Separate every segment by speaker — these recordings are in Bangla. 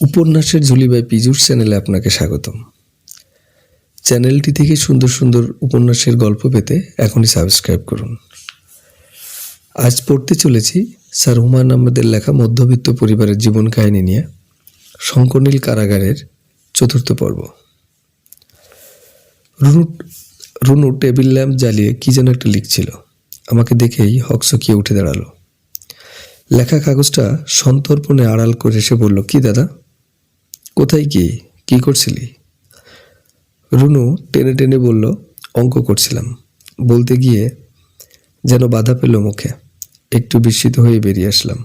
Speaker 1: উপন্যাসের ঝুলি বাই পিজুর চ্যানেলে আপনাকে স্বাগতম। চ্যানেলটি থেকে সুন্দর সুন্দর উপন্যাসের গল্প পেতে এখনই সাবস্ক্রাইব করুন। আজ পড়তে চলেছি স্যার হুমায়ুন আহমেদের লেখা মধ্যবিত্ত পরিবারের জীবন কাহিনী নিয়ে শঙ্করনীল কারাগারের চতুর্থ পর্ব। রুনু রুনু টেবিল ল্যাম্প জ্বালিয়ে কী যেন একটা লিখছিল। আমাকে দেখেই হকচকিয়ে উঠে দাঁড়াল। লেখা কাগজটা সন্তর্পণে আড়াল করে সে বলল, কি দাদা? কোথায় কি? কি করছিলি? রুনু টেনে টেনে বলল, অঙ্ক করছিলাম। বলতে গিয়ে যেন বাধা পেল মুখে। একটু বিস্মিত হয়ে বেরিয়ে আসলাম।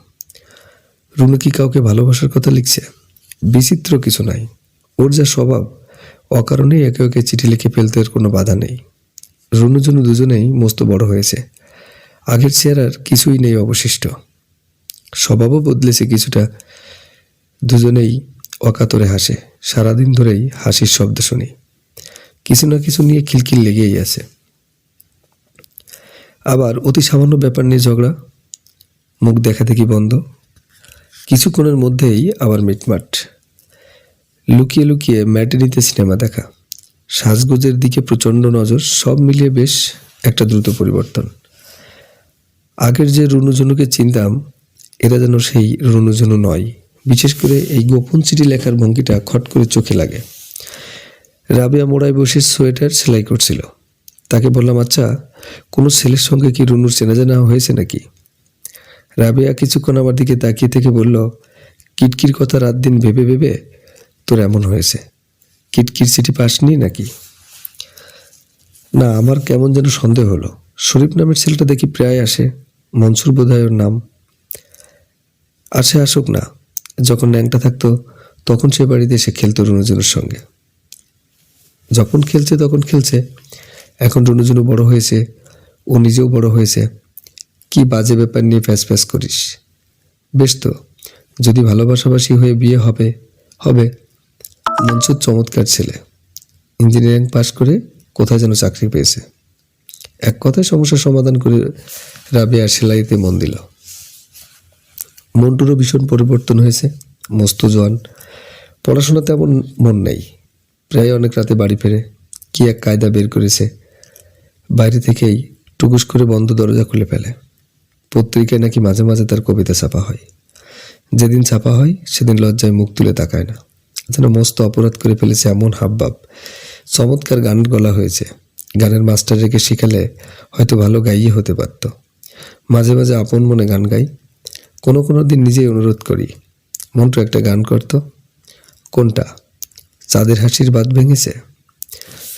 Speaker 1: রুনু কি কাউকে ভালোবাসার কথা লিখছে? বিচিত্র কিছু নাই। ওর যা স্বভাব, অকারণেই একে একে চিঠি লিখে ফেলতে কোনো বাধা নেই। রুনু জুনু দুজনেই মস্ত বড় হয়েছে। আগের চেহারার কিছুই নেই অবশিষ্ট। স্বভাবও বদলেছে কিছুটা। দুজনেই অকাতরে হাসে। সারাদিন ধরেই হাসির শব্দ শুনি। কিছু না কিছু নিয়ে খিলখিল লেগেই আছে। আবার অতি সামান্য ব্যাপার নিয়ে ঝগড়া। মুখ দেখা দেখি বন্ধ? কিছুক্ষণের মধ্যেই আবার মিটমাট। লুকিয়ে লুকিয়ে ম্যাটিনিতে সিনেমা দেখা। সাজগোজের দিকে প্রচণ্ড নজর, সব মিলিয়ে বেশ একটা দ্রুত পরিবর্তন। আগের যে রুনুঝুনুকে চিনতাম, এরা যেন সেই রুনুঝুনু নয়। বিশেষ করে এই গোপন চিঠি লেখার ভঙ্গিটা খট করে চোখে লাগে। রাবিয়া মোড়ায় বসে সোয়েটার সেলাই করছিল। তাকে বললাম আচ্ছা কোনো ছেলের সঙ্গে কি রুনুর চেনা জানা হয়েছে নাকি? রাবিয়া কিছুক্ষণ আমার দিকে তাকিয়ে থেকে বলল, কিটকির কথা রাত দিন ভেবে ভেবে তোর এমন হয়েছে। কিটকির চিঠি পাসনি নাকি? না, আমার কেমন যেন সন্দেহ হলো। শরীফ নামের ছেলেটা দেখি প্রায় আসে। মনসুর বোধহয় ওর নাম। আসে আসুক না। যখন ন্যাংটা থাকতো, তখন সে বাড়িতে এসে খেলতো রুনুজুনুর সঙ্গে। যখন খেলছে, তখন খেলছে। এখন রুনুজুনু বড় হয়েছে, ও নিজেও বড় হয়েছে। কি বাজে ব্যাপার নিয়ে ফ্যাস ফ্যাস করিস। বেশ তো, যদি ভালোবাসাবাসি হয়ে বিয়ে হবে হবে। মনসুর চমৎকার ছেলে। ইঞ্জিনিয়ারিং পাশ করে কোথায় যেন চাকরি পেয়েছে। এক কথায় সমস্যার সমাধান করে রাবিয়া সেলাইতে মন দিল। মন্টুরও ভীষণ পরিবর্তন হয়েছে, মস্ত জোয়ান। পড়াশোনাতে এমন মন নেই, প্রায় অনেক রাতে বাড়ি ফেরে কি এক কায়দা বের করেছে, বাইরে থেকেই টুকুস করে বন্ধ দরজা খুলে ফেলে। পত্রিকায় নাকি মাঝে মাঝে তার কবিতা ছাপা হয়। যেদিন ছাপা হয়, সেদিন লজ্জায় মুখ তুলে তাকায় না। যেন মস্ত অপরাধ করে ফেলেছে এমন হাবভাব। চমৎকার গানের গলা হয়েছে। গানের মাস্টার রেখে শিখালে হয়তো ভালো গাইয়ে হতে পারত। মাঝে মাঝে আপন মনে গান গাই কোনো কোনো দিন নিজেই অনুরোধ করি, মন্টু একটা গান করতো। কোনটা? চাঁদের হাসির বাদ ভেঙেছে?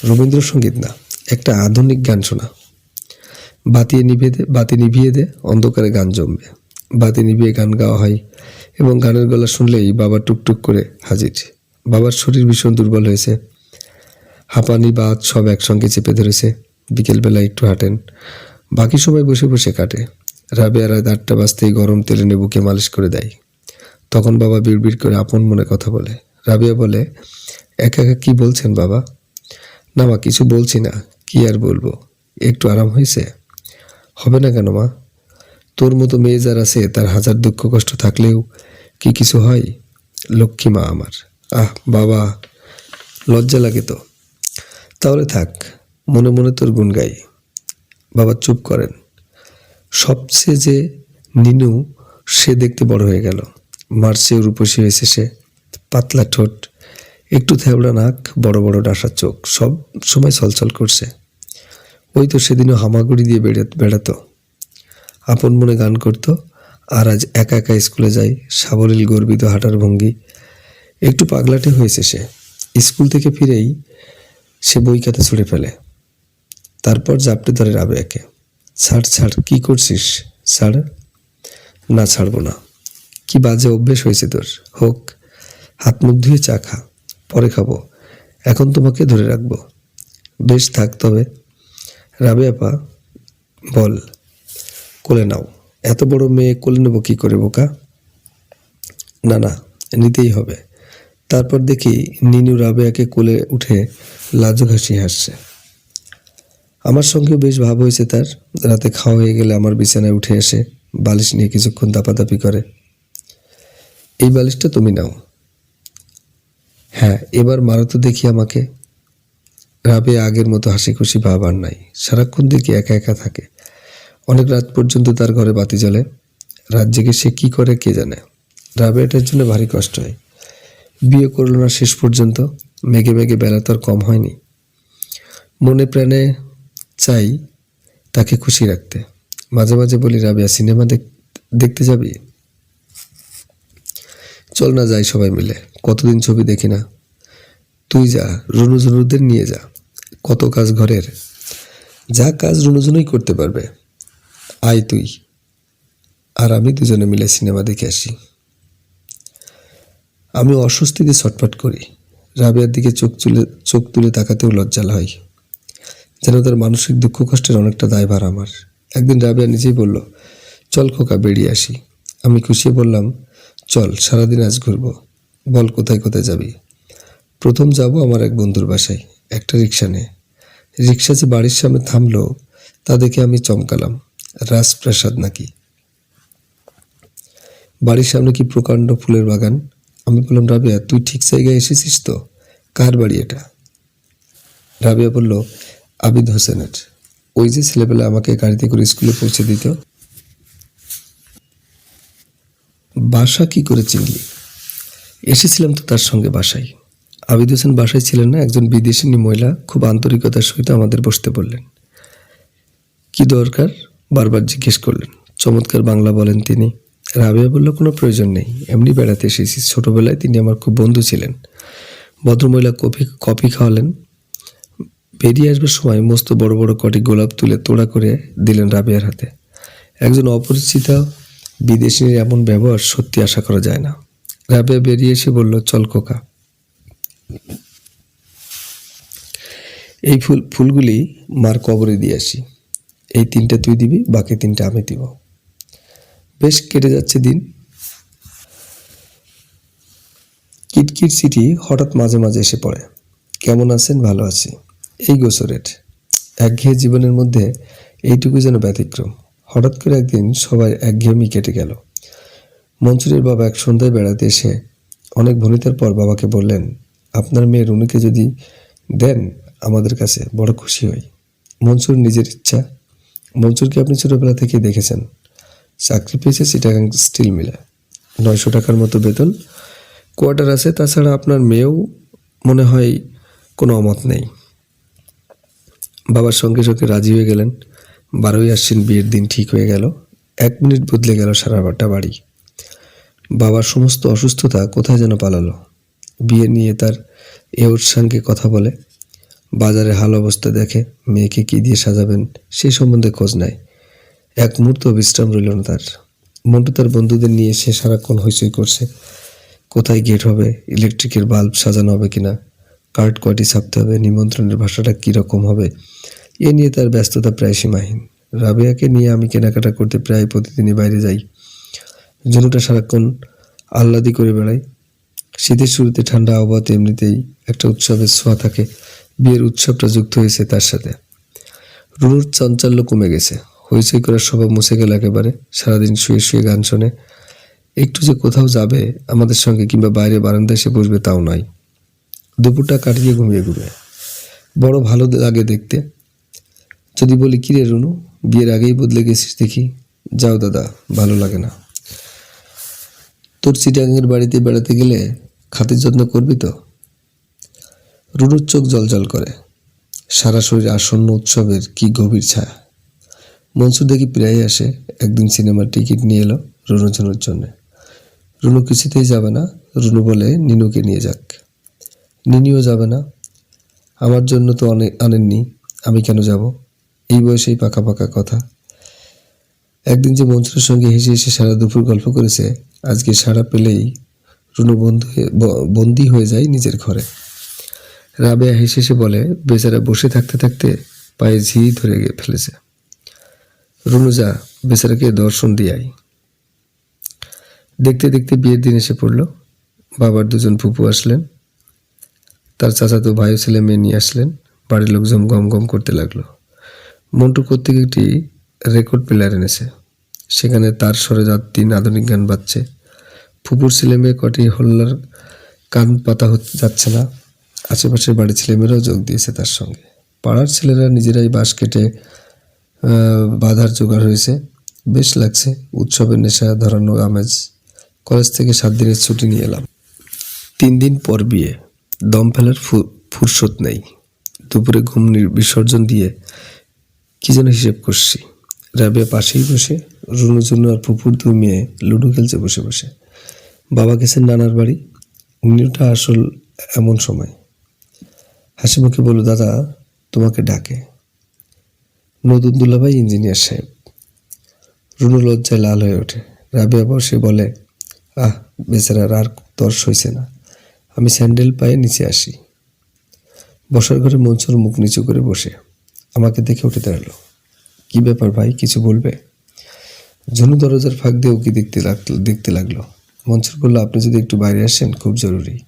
Speaker 1: রবীন্দ্রসঙ্গীত না, একটা আধুনিক গান শোনা। বাতি নিভিয়ে দে, বাতি নিভিয়ে দে, অন্ধকারে গান জমবে। বাতি নিভিয়ে গান গাওয়া হয় এবং গানের গলা শুনলেই বাবা টুকটুক করে হাজির। বাবার শরীর ভীষণ দুর্বল হয়েছে। হাঁপানি বাত সব একসঙ্গে চেপে ধরেছে। বিকেলবেলা একটু হাঁটেন। বাকি সময় বসে বসে কাটে। রাবেয়া রাত আটটা বাজতেই গরম তেলে নেবুকে মালিশ করে দেয়। তখন বাবা বিড়বিড় করে আপন মনে কথা বলে। রাবিয়া বলে, একা একা কি বলছেন বাবা? না মা, কিছু বলছি না। কি আর বলব? একটু আরাম হয়েছে? হবে না কেন মা? তোর মতো মেয়ে যার আছে, তার হাজার দুঃখ কষ্ট থাকলেও কি কিছু হয়? লক্ষ্মী মা আমার। আহ, বাবা, লজ্জা লাগে তো। তাহলে থাক, মনে মনে তোর গুণ গাই। বাবা চুপ করেন। সবচেয়ে যে নিনু, সে দেখতে বড় হয়ে গেল। মার্চে রূপসী হয়েছে সে। পাতলা ঠোঁট, একটু থেবড়া নাক, বড় বড় ডাসার চোখ, সব সময় ছলছল করছে। ওই তো সেদিনও হামাগুড়ি দিয়ে বেড়ে, বেড়াতো। আপন মনে গান করতো, আর আজ একা একা স্কুলে যায় সাবলীল গর্বিত হাঁটার ভঙ্গি। একটু পাগলাটে হয়েছে সে। স্কুল থেকে ফিরেই সে বই খাতা ছুঁড়ে ফেলে। তারপর জাপটে ধরে রাবেয়াকে ছাড় ছাড় কি করছিস? ছাড় না, ছাড়বো না। কি বাজে অভ্যেস হয়েছে তোর? হোক, হাত মুখ ধুয়ে চা খা, পরে খাব। এখন তোমাকে ধরে রাখব। বেশ থাক তবে। রাবে আপা বল, কোলে নাও। এত বড় মেয়ে কোলে নেব কী করে, বোকা? না না, নিতেই হবে। তারপর দেখি নিনু রাবেয়াকে কোলে উঠে লাজুক হাসি হাসছে। আমার সঙ্গেও বেশ ভাব হয়েছে তার। রাতে খাওয়া হয়ে গেলে আমার বিছানায় উঠে এসে বালিশ নিয়ে কিছুক্ষণ দাপাদাপি করে। এই বালিশটা তুমি নাও। হ্যাঁ এবার মারো তো দেখি আমাকে। রাবে আগের মতো হাসি খুশি ভাব আর নাই। সারাক্ষণ দেখি একা একা থাকে। অনেক রাত পর্যন্ত তার ঘরে বাতি জ্বলে। রাত জেগে সে কী করে কে জানে। রাবে এটার জন্য ভারী কষ্ট হয়। বিয়ে করল না শেষ পর্যন্ত। মেঘে মেঘে বেলা তো আর কম হয়নি। মনে প্রাণে চাই তাকে খুশি রাখতে। মাঝে মাঝে বলি, রাবিয়া, সিনেমা দেখ- দেখতে যাবি? চল না যাই সবাই মিলে। কতদিন ছবি দেখি না। তুই যা, রুনু ঝুনুদের নিয়ে যা। কত কাজ ঘরের। যা কাজ রুনুঝুনুই করতে পারবে। আয় তুই। আর আমি দুজনে মিলে সিনেমা দেখে আসি। আমি অস্বস্তিতে ছটফট করি। রাবিয়ার দিকে চোখ তুলে চোখ তুলে তাকাতেও লজ্জাল হয়। যেন তার মানসিক দুঃখ কষ্টের অনেকটা দায়ভার আমার। একদিন রাবিয়া নিজেই বলল, চল খোকা, বেরিয়ে আসি। আমি খুশি বললাম, চল, সারাদিন আজ ঘুরবো। বল, কোথায় কোথায় যাবি? প্রথম যাব আমার এক বন্ধুর বাসায়, একটা রিক্সা নে রিক্সা যে বাড়ির সামনে থামলো, তা দেখে আমি চমকালাম। রাজপ্রাসাদ নাকি? বাড়ির সামনে কি প্রকাণ্ড ফুলের বাগান? আমি বললাম, রাবিয়া, তুই ঠিক জায়গায় এসেছিস তো? কার বাড়ি এটা? রাবিয়া বলল আবিদ হোসেনের। ওই যে ছেলেবেলা আমাকে গাড়িতে করে স্কুলে পৌঁছে দিত। বাসা কি করে চিনলি? এসেছিলাম তো তার সঙ্গে বাসায়। আবিদ হোসেন বাসায় ছিলেন না, একজন বিদেশিনী মহিলা খুব আন্তরিকতার সহিত আমাদের বসতে বললেন। কি দরকার? বারবার জিজ্ঞেস করলেন। চমৎকার বাংলা বলেন তিনি। রাবিয়া বলল, কোনো প্রয়োজন নেই। এমনি বেড়াতে এসেছি। ছোটবেলায় তিনি আমার খুব বন্ধু ছিলেন। ভদ্রমহিলা কফি কফি খাওয়ালেন। বেরিয়ে আসবার সময় মস্ত বড় বড় কটি গোলাপ তুলে তোড়া করে দিলেন রাবিয়ার হাতে। একজন অপরিচিত বিদেশিনীর এমন ব্যবহার সত্যি আশা করা যায় না। রাবিয়া বেরিয়ে এসে বলল, চল কোকা এই ফুল, ফুলগুলি মার কবরে দিয়ে আসি। এই তিনটা তুই দিবি, বাকি তিনটা আমি দিব। বেশ কেটে যাচ্ছে দিন। কিটকিট চিঠি হঠাৎ মাঝে মাঝে এসে পড়ে। কেমন আছেন? ভালো আছি। এই গোসরের একঘেয়ে জীবনের মধ্যে এইটুকু যেন ব্যতিক্রম। হঠাৎ করে একদিন সবাই একঘেয়েমি কেটে গেল। মনসুরের বাবা এক সন্ধ্যায় বেড়াতে এসে অনেক ভনিতার পর বাবাকে বললেন, আপনার মেয়ে রুনুকে যদি দেন আমাদের কাছে, বড় খুশি হই। মনসুর নিজের ইচ্ছা। মনসুরকে আপনি ছোটবেলা থেকেই দেখেছেন। চাকরি পেয়েছে চিটাগাং স্টিল মিলে। নয়শো টাকার মতো বেতন। কোয়ার্টার আছে, তাছাড়া আপনার মেয়েও মনে হয় কোনো অমত নেই। বাবার সঙ্গে সঙ্গে রাজি হয়ে গেলেন। বারোই আশ্বিন বিয়ের দিন ঠিক হয়ে গেল। এক মিনিট বদলে গেল সারাটা বাড়ি। বাবার সমস্ত অসুস্থতা কোথায় যেন পালালো। বিয়ে নিয়ে তার এওর সঙ্গে কথা বলে। বাজারে হাল অবস্থা দেখে মেয়েকে কী দিয়ে সাজাবেন সেই সম্বন্ধে খোঁজ নেয়। এক মুহূর্ত বিশ্রাম রইল না তার। মন্টু তার বন্ধুদের নিয়ে সে সারাক্ষণ হইচই করছে। কোথায় গেট হবে ইলেকট্রিকের বাল্ব সাজানো হবে কিনা কার্ড কয়টি ছাপতে হবে, নিমন্ত্রণের ভাষাটা কীরকম হবে, এ নিয়ে তার ব্যস্ততা প্রায় সীমাহীন। রাবেয়াকে নিয়ে আমি কেনাকাটা করতে প্রায় প্রতিদিনই বাইরে যাই। জনুটা সারাক্ষণ আহ্লাদি করে বেড়াই শীতের শুরুতে ঠান্ডা আবহাওয়াতে এমনিতেই একটা উৎসবের ছোঁয়া থাকে, বিয়ের উৎসবটা যুক্ত হয়েছে তার সাথে। রুনুর চাঞ্চল্য কমে গেছে, হইচই করার স্বভাব মুছে গেল একেবারে, সারাদিন শুয়ে শুয়ে গান শোনে। একটু যে কোথাও যাবে আমাদের সঙ্গে কিংবা বাইরে বারান্দায় এসে বসবে তাও নয়। দুপুরটা কাটিয়ে ঘুমিয়ে ঘুমিয়ে। বড় ভালো লাগে দেখতে। যদি বলি, কিরে রুনু, বিয়ের আগেই বদলে গেছিস দেখি। যাও দাদা, ভালো লাগে না। তোর চিটাঙ্গের বাড়িতে বেড়াতে গেলে খাতির যত্ন করবি তো? রুনুর চোখ জলজল করে। সারা শরীর আসন্ন উৎসবের কি গভীর ছায়া। মনসুর দেখি প্রায় আসে, একদিন সিনেমার টিকিট নিয়ে এলো রুনু ঝুনুর জন্য। রুনু কিছুতেই যাবে না। রুনু বলে, নিনুকে নিয়ে যাক। নিনিও যাবে না। আমার জন্য তো অনেক আনেননি। আমি কেন যাব? এই বয়সেই পাকা পাকা কথা। একদিন যে মনসুরের সঙ্গে হেসে হেসে সারা দুপুর গল্প করেছে, আজকে সারা পেলেই রুনু বন্ধু বন্দী হয়ে যায় নিজের ঘরে। রাবেয়া হেসে হেসে বলে, বেচারা বসে থাকতে থাকতে পায়ে ঝি ধরে গিয়ে ফেলেছে। রুনু যা, বেচারাকে দর্শন দিয়ে দেখতে দেখতে বিয়ের দিন এসে পড়ল। বাবার দুজন ফুপু আসলেন। তার চাচাতো ভাই ছেলে মেয়ে নিয়ে আসলেন। বাড়ির লোকজন গম গম করতে লাগল। মন্টু কর্তৃক একটি রেকর্ড প্লেয়ার এনেছে। সেখানে তার স্বরে তিন আধুনিক গান বাজছে। ফুপুর ছেলে মেয়ে কটি হল্লার কান পাতা যাচ্ছে না। আশেপাশের বাড়ির ছেলেমেয়েরাও যোগ দিয়েছে তার সঙ্গে। পাড়ার ছেলেরা নিজেরাই বাঁশ কেটে বাঁধার জোগাড় হয়েছে। বেশ লাগছে উৎসবের নেশা ধরানো আমেজ। কলেজ থেকে সাত দিনের ছুটি নিয়ে এলাম। তিন দিন পর বিয়ে। দম ফেলার ফুরসত নেই। দুপুরে ঘুম বিসর্জন দিয়ে কি যেন হিসেব করছি। রাবিয়া পাশেই বসে, রুনু জুনু আর পুপুর দুই মেয়ে লুডো খেলছে বসে বসে। বাবা গেছেন নানার বাড়ি। উনিটা আসল এমন সময়। হাসি মুখে বলল, দাদা, তোমাকে ডাকে। নতুন দুলাভাই ইঞ্জিনিয়ার সাহেব। রুনু লজ্জায় লাল হয়ে ওঠে। রাবিয়া বসে বলে, আহ, বেচারার আর তর্স হয়েছে না। আমি স্যান্ডেল পায়ে নিচে আসি। বসার ঘরে মঞ্চুর মুখ নিচু করে বসে। আমাকে দেখে উঠে দাঁড়াল। কি ব্যাপার ভাই, কিছু বলবে? ঝুনু দরজার ফাঁক দিয়ে উকি দেখতে লাগল দেখতে লাগল। মনসুর বলল, আপনি যদি একটু বাইরে আসেন, খুব জরুরি।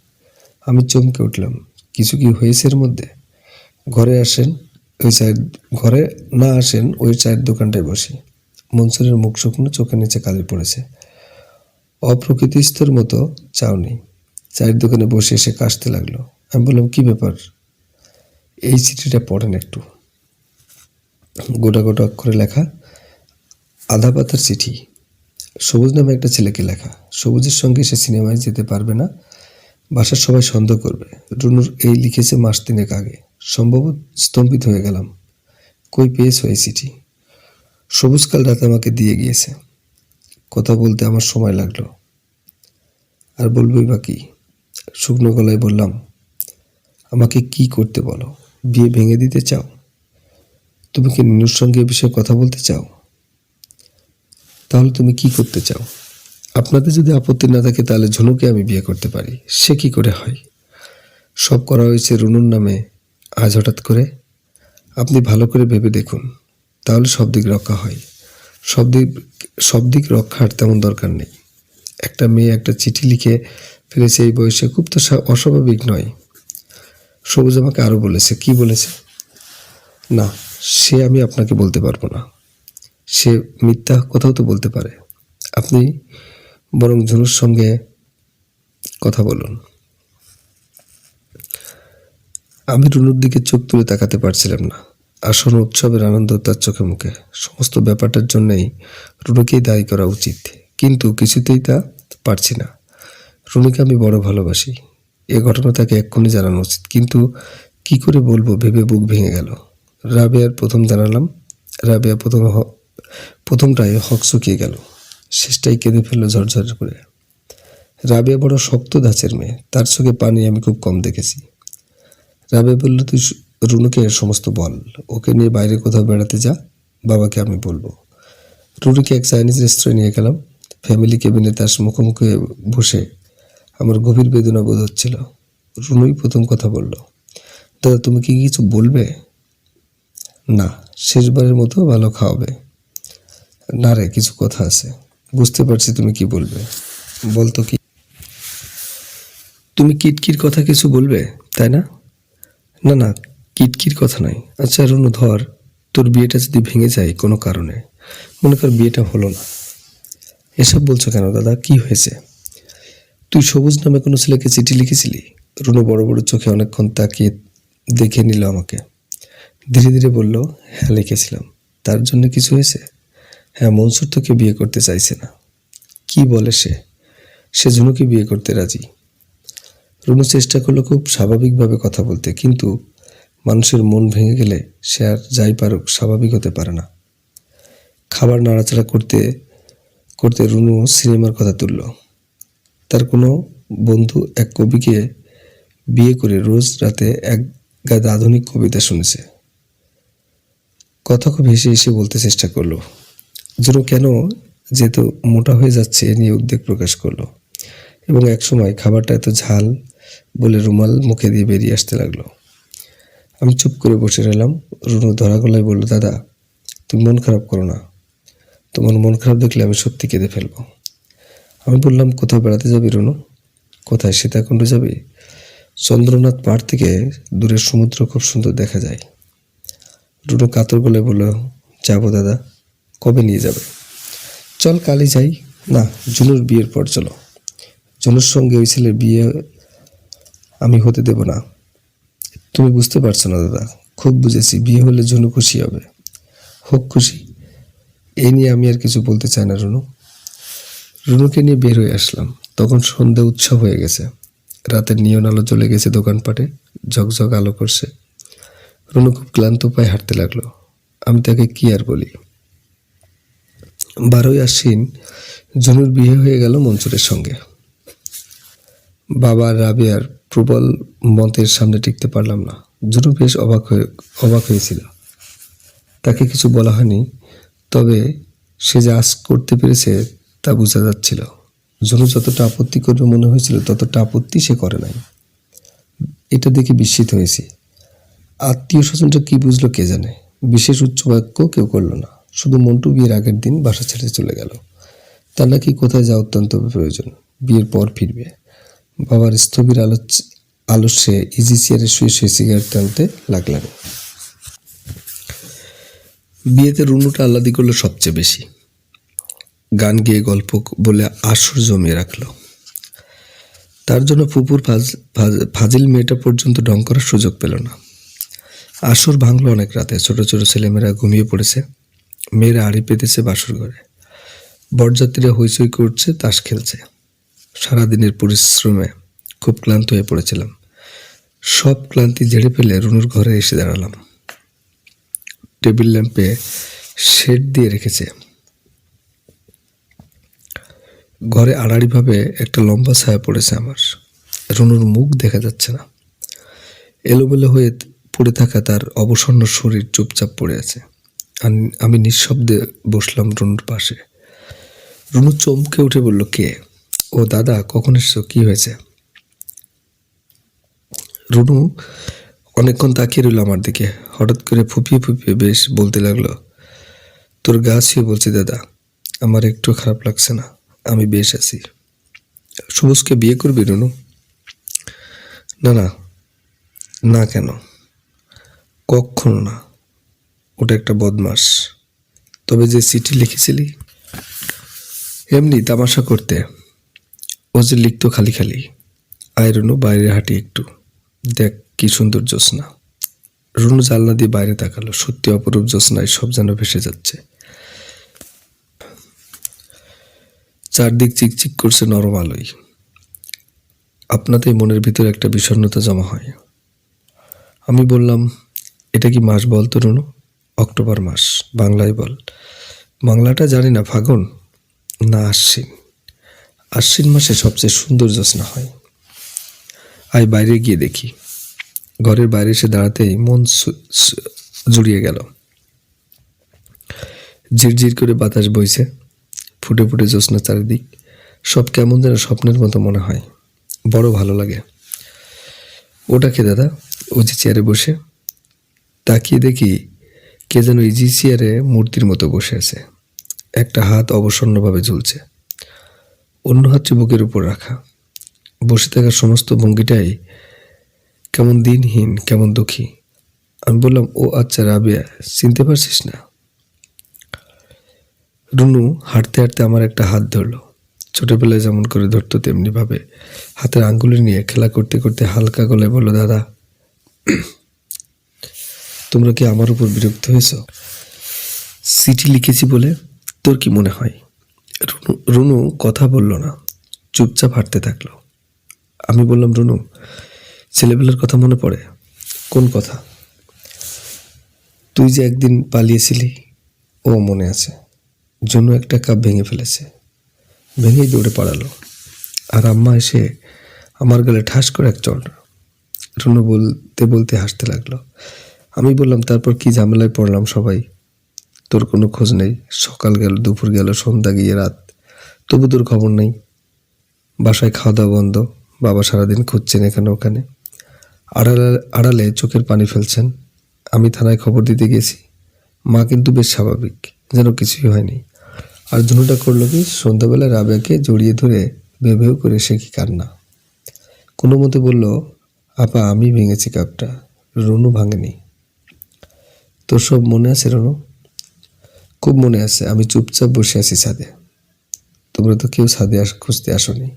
Speaker 1: আমি চমকে উঠলাম। কিছু কি হয়েছে এর মধ্যে? ঘরে আসেন, ওই চায়ের ঘরে না আসেন, ওই চায়ের দোকানটায় বসি। মনসুরের মুখ শুকনো, চোখের নিচে কালি পড়েছে। অপ্রকৃতিস্থর মতো চাও নেই। চায়ের দোকানে বসে এসে কাশতে লাগল। আমি বললাম, কি ব্যাপার? এই চিঠিটা পড়েন একটু। গোটা গোটা অক্ষরে লেখা, আধা পাতার চিঠি। সবুজ নামে একটা ছেলেকে লেখা। সবুজের সঙ্গে সে সিনেমায় যেতে পারবে না। বাসার সবাই সন্দেহ করবে। রুনুর এই লিখেছে মাস তিনেক আগে। সম্ভবত স্তম্ভিত হয়ে গেলাম। কই পেয়েছ এই চিঠি? সবুজ কাল রাতে আমাকে দিয়ে গিয়েছে। কথা বলতে আমার সময় লাগল। আর বলবোই বা কি? শুকনো গলায় বললাম, আমাকে কি করতে বলো? বিয়ে ভেঙে দিতে চাও? তুমি কি নিনুর সঙ্গে এ বিষয়ে কথা বলতে চাও? তাহলে তুমি কি করতে চাও? আপনাদের যদি আপত্তি না থাকে, তাহলে ঝুনুকে আমি বিয়ে করতে পারি। সে কি করে হয়? সব করা হয়েছে রুনুর নামে। আজ হঠাৎ করে আপনি ভালো করে ভেবে দেখুন, তাহলে সব দিক রক্ষা হয়। সব দিক সব দিক রক্ষার তেমন দরকার নেই। একটা মেয়ে একটা চিঠি লিখে ফেলেছে এই বয়সে খুব তো স্বা- অস্বাভাবিক নয়। সবুজ আমাকে আরও বলেছে, কি বলেছে? না, সে আমি আপনাকে বলতে পারব না। সে মিথ্যা কথাও তো বলতে পারে। আপনি বরং ঝুনুর সঙ্গে কথা বলুন। আমি রুনুর দিকে চোখ তুলে তাকাতে পারছিলাম না। আসন্ন উৎসবের আনন্দ তার চোখে মুখে। সমস্ত ব্যাপারটার জন্যই রুনুকেই দায়ী করা উচিত। কিন্তু কিছুতেই তা পারছি না। রুনুকে আমি বড় ভালোবাসি। এ ঘটনা তাকে এক্ষুনি জানানো উচিত। কিন্তু কি করে বলব, ভেবে বুক ভেঙে গেল। রাবেয়ার প্রথম জানালাম, রাবেয়া প্রথম প্রথমটায় হক শুকিয়ে গেল। শেষটাই কেঁদে ফেলল ঝরঝর করে। রাবেয়া বড় শক্ত ধাঁচের মেয়ে, তার চোখে পানি আমি খুব কম দেখেছি। রাবেয়া বলল, তুই রুনুকে সমস্ত বল। ওকে নিয়ে বাইরে কোথাও বেড়াতে যা, বাবাকে আমি বলব। রুনুকে এক চাইনিজ রেস্টুরেন্টে নিয়ে গেলাম। ফ্যামিলি কেবিনে তার মুখোমুখি বসে আমার গভীর বেদনা বোধ হচ্ছিল। রুনুই প্রথম কথা বলল, দাদা, তুমি কি কিছু বলবে? না, শেষবারের মতো ভালো খাওয়াবে। না রে, কিছু কথা আছে। বুঝতে পারছি তুমি কি বলবে। বলতো কি? তুমি কিটকির কথা কিছু বলবে, তাই না? না না, কিটকির কথা নয়। আচ্ছা রুনু, ধর, তোর বিয়েটা যদি ভেঙে যায় কোনো কারণে, মনে কর বিয়েটা হলো না। এসব বলছো কেন দাদা? কি হয়েছে? তুই সবুজ নামে কোনো ছেলেকে চিঠি লিখেছিলি? রুনু বড় বড় চোখে অনেকক্ষণ তাকিয়ে দেখে নিল আমাকে। ধীরে ধীরে বলল হ্যাঁ লিখেছিলাম। তার জন্য কিছু হয়েছে? হ্যাঁ মনসুর তোকে বিয়ে করতে চাইছে না। কি বলে সে? সে ঝুনুকে বিয়ে করতে রাজি। রুনু চেষ্টা করল খুব স্বাভাবিকভাবে কথা বলতে, কিন্তু মানুষের মন ভেঙে গেলে সে আর যাই পারুক, স্বাভাবিক হতে পারে না। খাবার নাড়াচাড়া করতে করতে রুনু সিনেমার কথা তুলল। তার কোনো বন্ধু এক কবিকে বিয়ে করে রোজ রাতে এক গাদ আধুনিক কবিতা শুনেছে। কথা খুব হেসে হেসে বলতে চেষ্টা করল। যেন কেন যেহেতু মোটা হয়ে যাচ্ছে এ নিয়ে উদ্বেগ প্রকাশ করল এবং একসময় খাবারটা এত ঝাল বলে রুমাল মুখে দিয়ে বেরিয়ে আসতে লাগল। আমি চুপ করে বসে রইলাম। রুনু ধরা গলায় বলল, দাদা, তুমি মন খারাপ করো না। তোমার মন খারাপ দেখলে আমি সত্যি কেঁদে ফেলব। আমি বললাম কোথাও বেড়াতে যাবি রনু? কোথায় সীতাকুণ্ড যাবি? চন্দ্রনাথ পাড় থেকে দূরের সমুদ্র খুব সুন্দর দেখা যায়। রুনু কাতর গলায় বলল, যাব দাদা, কবে নিয়ে যাবে? চল কালই যাই। না, জুনুর বিয়ের পর চলো। জুনুর সঙ্গে ওই ছেলের বিয়ে আমি হতে দেব না। তুমি বুঝতে পারছ না দাদা, খুব বুঝেছি, বিয়ে হলে জুনু খুশি হবে। হোক খুশি, এই নিয়ে আমি আর কিছু বলতে চাই না রুনু। রুনুকে নিয়ে বের হয়ে আসলাম। তখন সন্ধ্যা উৎসব হয়ে গেছে। রাতের নিয়ন আলো চলে গেছে দোকানপাটে, ঝকঝক আলো করছে। রুনু খুব ক্লান্ত পায়ে হাঁটতে লাগল। আমি তাকে কি আর বলি? বারোই আশ্বিন, জনুর বিয়ে হয়ে গেল মনসুরের সঙ্গে। বাবা রাবিয়ার প্রবল মতের সামনে টিকতে পারলাম না। জুনু বেশ অবাক হয়ে, অবাক হয়েছিল। তাকে কিছু বলা হয়নি, তবে সে যে আজ করতে পেরেছে তা বোঝা যাচ্ছিল। জনু যতটা আপত্তি করবে মনে হয়েছিল, ততটা আপত্তি সে করে নাই। এটা দেখে বিস্মিত হয়েছি। আত্মীয় স্বজনটা কি বুঝলো কে জানে? বিশেষ উচ্চ বাক্য কেউ করল না। শুধু মন্টু বিয়ের আগের দিন বাসা ছেড়ে চলে গেল। তার নাকি কোথায় যাওয়া অত্যন্ত প্রয়োজন। বিয়ের পর ফিরবে। বাবার স্থবির আলোচ আলস্যে ইজি চেয়ারে শুয়ে শুয়ে সিগারেট টানতে লাগলেন। বিয়েতে রুনুটা আল্লাদি করল সবচেয়ে বেশি। গান গেয়ে গল্প বলে আসর জমিয়ে রাখল। তার জন্য ফাজ- ফাজিল মেয়েটা পর্যন্ত ঢং করার সুযোগ পেল না। আসর ভাঙলো অনেক রাতে। ছোট ছোট ছেলেমেয়েরা ঘুমিয়ে পড়েছে। মেয়েরা আড়ি পেতেছে বাসর ঘরে। বরযাত্রীরা হইচই করছে, তাস খেলছে। সারাদিনের পরিশ্রমে খুব ক্লান্ত হয়ে পড়েছিলাম। সব ক্লান্তি ঝেড়ে ফেলে রুনুর ঘরে এসে দাঁড়ালাম। টেবিল ল্যাম্পে শেড দিয়ে রেখেছে। ঘরে আড়াড়িভাবে একটা লম্বা ছায়া পড়েছে আমার। রুনুর মুখ দেখা যাচ্ছে না। এলোমেলো হয়ে পড়ে থাকা তার অবসন্ন শরীর চুপচাপ পড়ে আছে। আমি নিঃশব্দে বসলাম রুনুর পাশে। রুনু চমকে উঠে বলল, কে? ও দাদা, কখন এসছো? কি হয়েছে? রুনু অনেকক্ষণ তাকিয়ে রইল আমার দিকে। হঠাৎ করে ফুপিয়ে ফুপিয়ে বেশ বলতে লাগল, তোর গা ছুঁয়ে বলছি দাদা, আমার একটু খারাপ লাগছে না। আমি বেশ আছি। সবুজকে বিয়ে করবি, রুনু? না না। না কেন? কখনো না। ওটা একটা বদমাস। তবে যে চিঠি লিখেছিলি? এমনি তামাশা করতে। ও যে লিখতো খালি খালি। আয় রুনু, বাইরে হাঁটি একটু। দেখ কি সুন্দর জ্যোৎস্না। রুনু জানলা দিয়ে বাইরে তাকালো। সত্যি অপরূপ জ্যোৎস্নায় সব যেন ভেসে যাচ্ছে। চারদিক চিকচিক করছে নরম আলোয়। আপনাতেই মনের ভিতরে একটা বিষণ্ণতা জমা হয়। আমি বললাম, এটা কি মাস বল তো রুনু অক্টোবর মাস, বাংলায় বল। বাংলাটা জানি না, ফাগুন? না, আশ্বিন। আশ্বিন মাসে সবচেয়ে সুন্দর জ্যোৎস্না হয়। আয় বাইরে গিয়ে দেখি। ঘরের বাইরে এসে দাঁড়াতেই মন জুড়িয়ে গেল। ঝিরঝির করে বাতাস বইছে। ফুটে ফুটে জ্যোৎস্না চারিদিক। সব কেমন যেন স্বপ্নের মতো মনে হয়। বড় ভালো লাগে। ওটা কে দাদা? ও যে চেয়ারে বসে। তাকিয়ে দেখি কে যেন ইজি চেয়ারে মূর্তির মতো বসে আছে। একটা হাত অবসন্নভাবে ঝুলছে। অন্য হাতটি বুকের উপর রাখা। বসে থাকার সমস্ত ভঙ্গিটাই কেমন দিনহীন, কেমন দুঃখী। আমি বললাম, ও আচ্ছা রাবিয়া, চিনতে পারছিস না? রুনু হাঁটতে হাঁটতে আমার একটা হাত ধরলো। ছোটবেলায় যেমন করে ধরতো তেমনি ভাবে হাতের আঙ্গুলি নিয়ে খেলা করতে করতে হালকা গলায় বলল, দাদা, তোমরা কি আমার উপর বিরক্ত হয়েছ? চিঠি লিখেছি বলে তোর কি মনে হয়? রুনু রুনু কথা বলল না, চুপচাপ হাঁটতে থাকল। আমি বললাম, রুনু, ছেলেবেলার কথা মনে পড়ে? কোন কথা? তুই যে একদিন পালিয়েছিলি, ও মনে আছে। জন্য একটা কাপ ভেঙে ফেলেছে। ভেঙেই দৌড়ে পালালো। আর আম্মা এসে আমার গালে ঠাস করে এক চল রুনু বলতে বলতে হাসতে লাগল। আমি বললাম, তারপর কি ঝামেলায় পড়লাম সবাই? তোর কোনো খোঁজ নেই? সকাল গেল, দুপুর গেল, সন্ধ্যা গিয়ে রাত। তবু তোর খবর নেই। বাসায় খাওয়া দাওয়া বন্ধ। বাবা সারাদিন খুঁজছেন এখানে ওখানে। আড়ালে আড়ালে চোখের পানি ফেলছেন। আমি থানায় খবর দিতে গেছি। মা কিন্তু বেশ স্বাভাবিক। যেন কিছুই হয়নি। আর ধনুটা করল কি, সন্ধ্যাবেলা রাবেয়াকে জড়িয়ে ধরে ভেবেও করে সে কি কান্না। কোনো মতে বলল, আপা, আমি ভেঙেছি কাপটা, রনু ভাঙেনি। তোর সব মনে আছে রনু? খুব মনে আছে, আমি চুপচাপ বসে আছি ছাদে। তোমরা তো কেউ ছাদে খুঁজতে আসনি।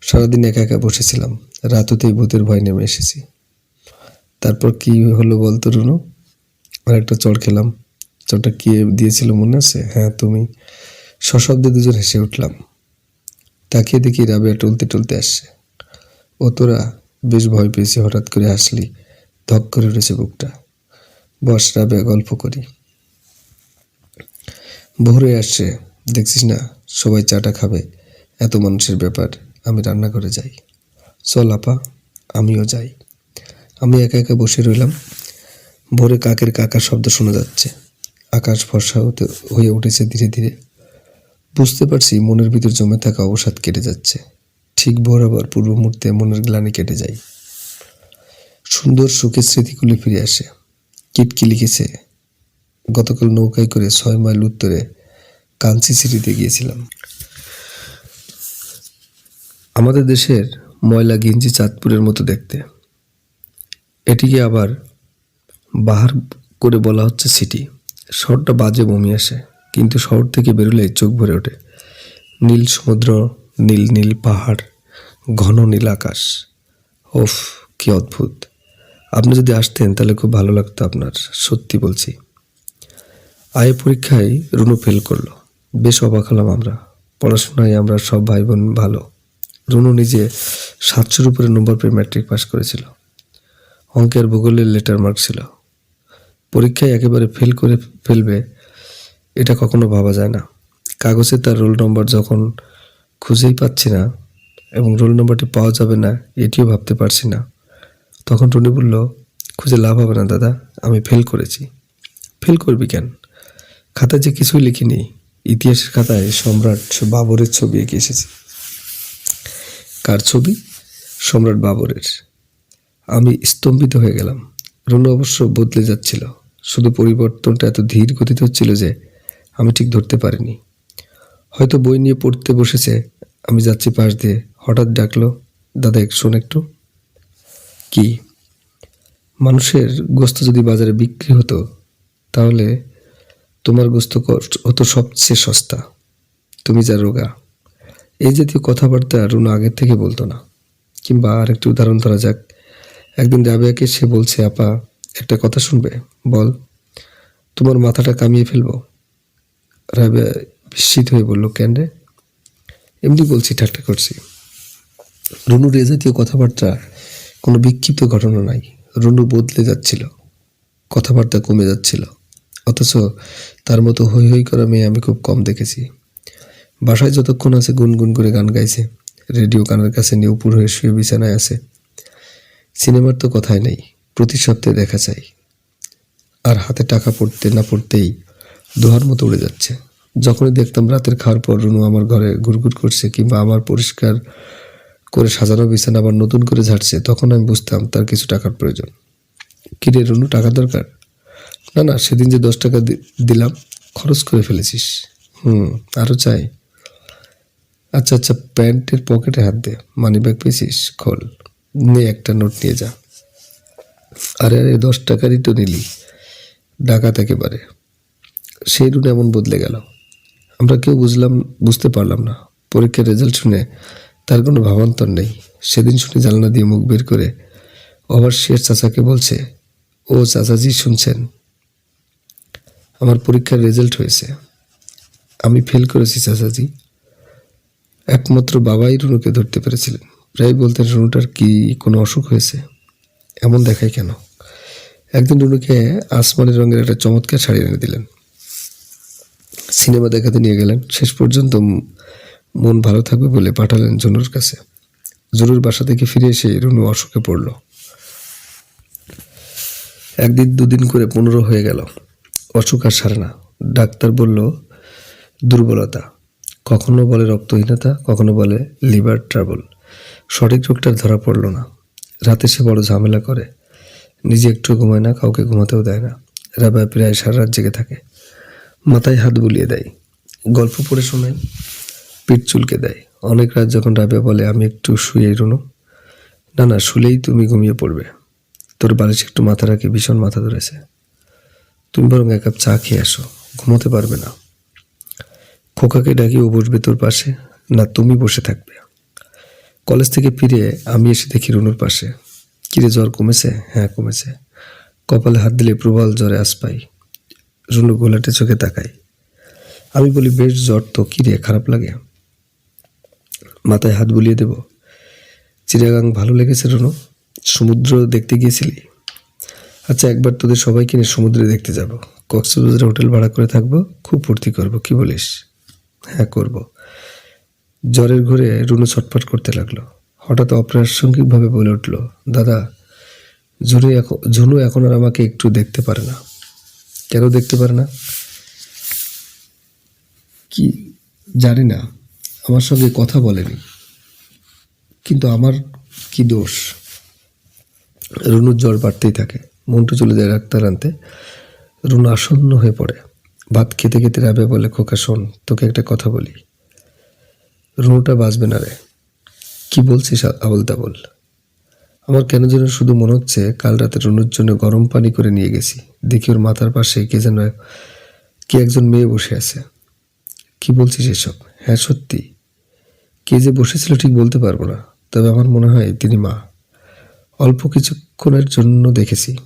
Speaker 1: সারাদিন একা একা বসেছিলাম রাত হতেই ভূতের ভয় নেমে এসেছি। তারপর কি হলো বলতো রুনু? আর একটা চড় খেলাম। চড়টা কে দিয়েছিল মনে আছে? হ্যাঁ তুমি। সশব্দে দুজন হেসে উঠলাম। তাকিয়ে দেখি রাবেয়া টলতে টলতে আসছে। ও তোরা, বেশ ভয় পেয়েছি, হঠাৎ করে আসলি ধক করে উঠেছে বুকটা। বস, রাবেয়া, গল্প করি। ভোরে আসছে। দেখছিস না, সবাই চাটা খাবে। এত মানুষের ব্যাপার। আমি রান্না করে যাই। চল, আপা, আমিও যাই। আমি একা একা বসে রইলাম। ভোরে কাকের কাকার শব্দ শোনা যাচ্ছে। আকাশ ফর্সা হতে, হয়ে উঠেছে ধীরে ধীরে। বুঝতে পারছি মনের ভিতর জমে থাকা অবসাদ কেটে যাচ্ছে। ঠিক ভোর আবার পূর্ব মুহূর্তে মনের গ্লানি কেটে যায়। সুন্দর সুখের স্মৃতিগুলি ফিরে আসে। কিটকি লিখেছে, গতকাল নৌকায় করে ছয় মাইল উত্তরে কাঞ্চি সিটিতে গিয়েছিলাম। আমাদের দেশের ময়লা গিঞ্জি চাঁদপুরের মতো দেখতে। এটিকে আবার বাহার করে বলা হচ্ছে সিটি। শহরটা বাজে বমি আসে, কিন্তু শহর থেকে বেরোলেই চোখ ভরে ওঠে। নীল সমুদ্র, নীল নীল পাহাড়, ঘন নীল আকাশ। ওফ, কি অদ্ভুত। আপনি যদি আসতেন, তাহলে খুব ভালো লাগতো আপনার, সত্যি বলছি। আয়ে পরীক্ষায় রুনু ফেল করল। বেশ অবাক হলাম আমরা। পড়াশোনায় আমরা সব ভাই বোন ভালো। রুনু নিজে সাতশোর উপরে নম্বর পেয়ে ম্যাট্রিক পাশ করেছিল। অঙ্কের ভূগোলের লেটার মার্ক ছিল। পরীক্ষায় একেবারে ফেল করে ফেলবে, এটা কখনো ভাবা যায় না। কাগজে তার রোল নম্বর যখন খুঁজেই পাচ্ছি না এবং রোল নম্বরটি পাওয়া যাবে না, এটিও ভাবতে পারছি না। তখন টুনি বলল, খুঁজে লাভ হবে না দাদা, আমি ফেল করেছি। ফেল করবি কেন? খাতায় যে কিছুই লিখিনি, ইতিহাসের খাতায় সম্রাট বাবরের ছবি এঁকে এসেছি। কার ছবি? সম্রাট বাবরের। আমি স্তম্ভিত হয়ে গেলাম। রুনু অবশ্য বদলে যাচ্ছিল। শুধু পরিবর্তনটা এত ধীর গতিতে হচ্ছিল যে আমি ঠিক ধরতে পারিনি। হয়তো বই নিয়ে পড়তে বসেছে, আমি যাচ্ছি পাশ দিয়ে। হঠাৎ ডাকলো, দাদা শোন একটু। কি? মানুষের গোস্ত যদি বাজারে বিক্রি হতো, তাহলে তোমার গোস্ত হতো সবচেয়ে সস্তা। তুমি যা রোগা। এই জাতীয় কথাবার্তা রুনু আগের থেকে বলতো না। কিংবা আর একটি উদাহরণ ধরা যাক। একদিন রাবেয়াকে সে বলছে, আপা একটা কথা শুনবে? বল। তোমার মাথাটা কামিয়ে ফেলব। রাবেয়া বিস্মিত হয়ে বলল, কেন রে? এমনি বলছি, ঠাট্টা করছি। রুনুর এ জাতীয় কথাবার্তা কোনো বিক্ষিপ্ত ঘটনা নাই। রুনু বদলে যাচ্ছিল। কথাবার্তা কমে যাচ্ছিল। অথচ তার মতো হই হই করা মেয়ে আমি খুব কম দেখেছি। বাসায় যতক্ষণ আছে গুনগুন করে গান গাইছে। রেডিও কানের কাছে নিয়ে উপর হয়ে শুয়ে বিছানায় আছে। সিনেমার তো কথাই নেই। প্রতি সপ্তাহে দেখা চাই আর হাতে টাকা পড়তে না পড়তেই দোহার মতো উড়ে যাচ্ছে। যখনই দেখতাম রাতের খাওয়ার পর রুনু আমার ঘরে ঘুরঘুর করছে কিংবা আমার পরিষ্কার করে সাজানো বিছানা আবার নতুন করে ঝাড়ছে, তখন আমি বুঝতাম তার কিছু টাকার প্রয়োজন। কিরে রুনু, টাকা দরকার? না না, সেদিন যে দশ টাকা দিলাম, খরচ করে ফেলেছিস। হুম আরও চাই। আচ্ছা আচ্ছা প্যান্টের পকেটে হাত দে মানি ব্যাগ পেয়েছিস? খোল, নে একটা নোট নিয়ে যা। আরে আরে, দশ টাকারই তো নিলি। ডাকাত একেবারে। সেই রুন এমন বদলে গেল। আমরা কেউ বুঝলাম, বুঝতে পারলাম না। পরীক্ষার রেজাল্ট শুনে তার কোনো ভাবান্তর নেই। সেদিন শুনে জানলা দিয়ে মুখ বের করে আবার শের চাচাকে বলছে, ও চাচাজি শুনছেন? আমার পরীক্ষার রেজাল্ট হয়েছে। আমি ফেল করেছি চাচাজি। একমাত্র বাবাই রুনুকে ধরতে পেরেছিলেন। প্রায় বলতেন রুনুটার কি কোনো অসুখ হয়েছে? এমন দেখায় কেন? একদিন রুনুকে আসমানি রঙের একটা চমৎকার শাড়ি এনে দিলেন। সিনেমা দেখাতে নিয়ে গেলেন। শেষ পর্যন্ত মন ভালো থাকবে বলে পাঠালেন জনুর কাছে। জনুর বাসা থেকে ফিরে এসে রুনু অসুখে পড়ল। একদিন দুদিন করে পনেরো হয়ে গেল। অসুখ আর সারে না। ডাক্তার বলল, দুর্বলতা। কখনো বলে রক্তহীনতা, কখনো বলে লিভার ট্রাবল সঠিক রোগটা ধরা পড়ল না। রাতে সে বড় ঝামেলা করে। নিজে একটু ঘুমায় না, কাউকে ঘুমাতেও দেয় না। রাবা প্রায় সারা রাত জেগে থাকে। মাথায় হাত বুলিয়ে দেয়। গল্প পড়ে শোনায় পিঠ চুলকে দেয়। অনেক রাত যখন রাবেয়া বলে, আমি একটু শুয়ে রুনো। না না, শুলেই তুমি ঘুমিয়ে পড়বে। তোর বালিশ একটু মাথা রাখি, ভীষণ মাথা ধরেছে। তুমি বরং এক কাপ চা খেয়ে আসো, ঘুমোতে পারবে না। খোকাকে ডাকি ও বসবে তোর পাশে। না, তুমি বসে থাকবে। কলেজ থেকে ফিরে আমি এসে দেখি রুনুর পাশে। কিরে জ্বর কমেছে? হ্যাঁ কমেছে। কপালে হাত দিলে প্রবল জ্বরে আস পাই। রুনু গোলাটে চোখে তাকাই আমি বলি, বেশ জ্বর তো কিরে খারাপ লাগে? মাথায় হাত বুলিয়ে দেব। চিরাগাং ভালো লেগেছে রুনু? সমুদ্র দেখতে গিয়েছিলি? আচ্ছা একবার তোদের সবাইকে নিয়ে সমুদ্রে দেখতে যাব। কক্সবাজারে হোটেল ভাড়া করে থাকব, খুব ফুর্তি করব, কি বলিস? হ্যাঁ করব। জ্বরের ঘরে রুনু ছটফট করতে লাগল। হঠাৎ অপ্রাসঙ্গিকভাবে বলে উঠল, দাদা ঝুনু এখন ঝুনু এখন আর আমাকে একটু দেখতে পারে না। কেন দেখতে পারে না? কি, জানি না। আমার সঙ্গে কথা বলেনি। কিন্তু আমার কি দোষ? রুনুর জ্বর বাড়তেই থাকে। মন্টু চলে যায় ডাক্তার আনতে। রুনু আসন্ন হয়ে পড়ে। ভাত খেতে খেতে রাবে বলে, খোকা, শোন, তোকে একটা কথা বলি। রুনুটা বাঁচবে না রে। কি বলছিস আবল তাবল আমার কেন যেন শুধু মনে হচ্ছে কাল রাতে রুনুর জন্য গরম পানি করে নিয়ে গেছি। দেখি ওর মাথার পাশে কে যেন কি একজন মেয়ে বসে আছে। কি বলছিস এসব? হ্যাঁ সত্যি। কে যে বসেছিল ঠিক বলতে পারব না। তবে আমার মনে হয় তিনি মা। অল্প কিছুক্ষণের জন্য দেখেছি।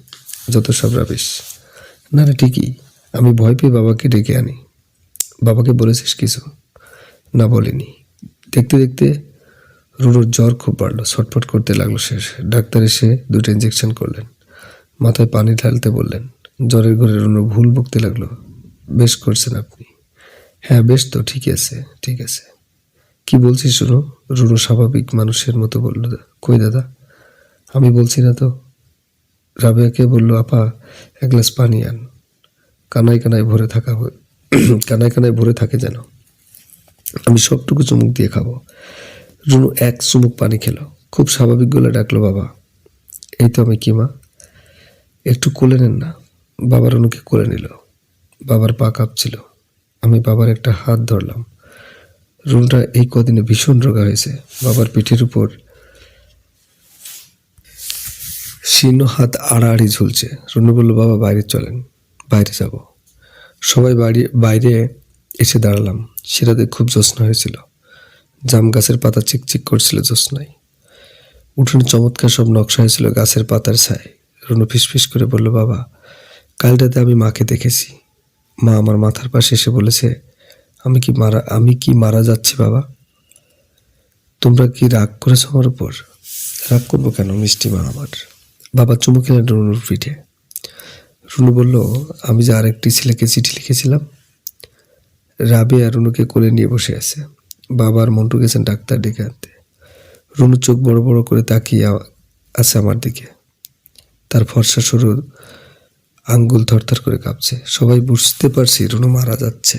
Speaker 1: যত সব রাবিশ। না রে, ঠিকই। আমি ভয় পেয়ে বাবাকে ডেকে আনি। বাবাকে বলেছিস কিছু? না বলিনি। দেখতে দেখতে রুনুর জ্বর খুব বাড়লো, ছটফট করতে লাগল শেষ ডাক্তার এসে দুটো ইঞ্জেকশন করলেন। মাথায় পানি ঢালতে বললেন, জ্বরের ঘরে রুনু ভুল বকতে লাগল। বেশ করছেন আপনি। হ্যাঁ বেশ তো ঠিক আছে ঠিক আছে। কি বলছিস রুনু? রুনু স্বাভাবিক মানুষের মতো বলল, কই দাদা? আমি বলছি না তো। রাবেয়াকে বলল, আপা, এক গ্লাস পানি আন। কানায় কানায় ভরে থাকা কানায় কানায় ভরে থাকে যেন। আমি সবটুকু চুমুক দিয়ে খাব। রুনু এক চুমুক পানি খেলো। খুব স্বাভাবিক গলে ডাকলো বাবা। এই তো আমি কি মা? একটু কোলে নেন না। বাবা রুনুকে কোলে নিল। বাবার পা কাঁপছিল। আমি বাবার একটা হাত ধরলাম। রুনুটা এই কদিনে ভীষণ রোগা হয়েছে। বাবার পিঠের উপর শীর্ণ হাত আড়াআড়ি ঝুলছে। রুনু বলল, বাবা, বাইরে চলেন। বাইরে যাব। সবাই বাড়ি বাইরে এসে দাঁড়ালাম। সেটাতে খুব জ্যোৎস্না হয়েছিল। জাম গাছের পাতা চিকচিক করছিল জ্যোৎস্নায়। উঠোনে চমৎকার সব নকশা হয়েছিল গাছের পাতার ছায়। রুনু ফিসফিস করে বলল, বাবা, কাল রাতে আমি মাকে দেখেছি। মা আমার মাথার পাশে এসে বলেছে, আমি কি মারা, আমি কি মারা যাচ্ছি, বাবা? তোমরা কি রাগ করেছ আমার উপর? রাগ করব কেন, মিষ্টি মা আমার? বাবা চুমু খেলেন রুনুর পিঠে। রুনু বলল, আমি যে আরেকটি ছেলেকে চিঠি লিখেছিলাম রাবে আর রুনুকে কোলে নিয়ে বসে আছে। বাবার মন্টু গেছেন ডাক্তার ডেকে আনতে। রুনু চোখ বড় বড় করে তাকিয়ে আছে আমার দিকে। তার ফর্সা সরু আঙ্গুল থরথর করে কাঁপছে। সবাই বুঝতে পারছি রুনু মারা যাচ্ছে।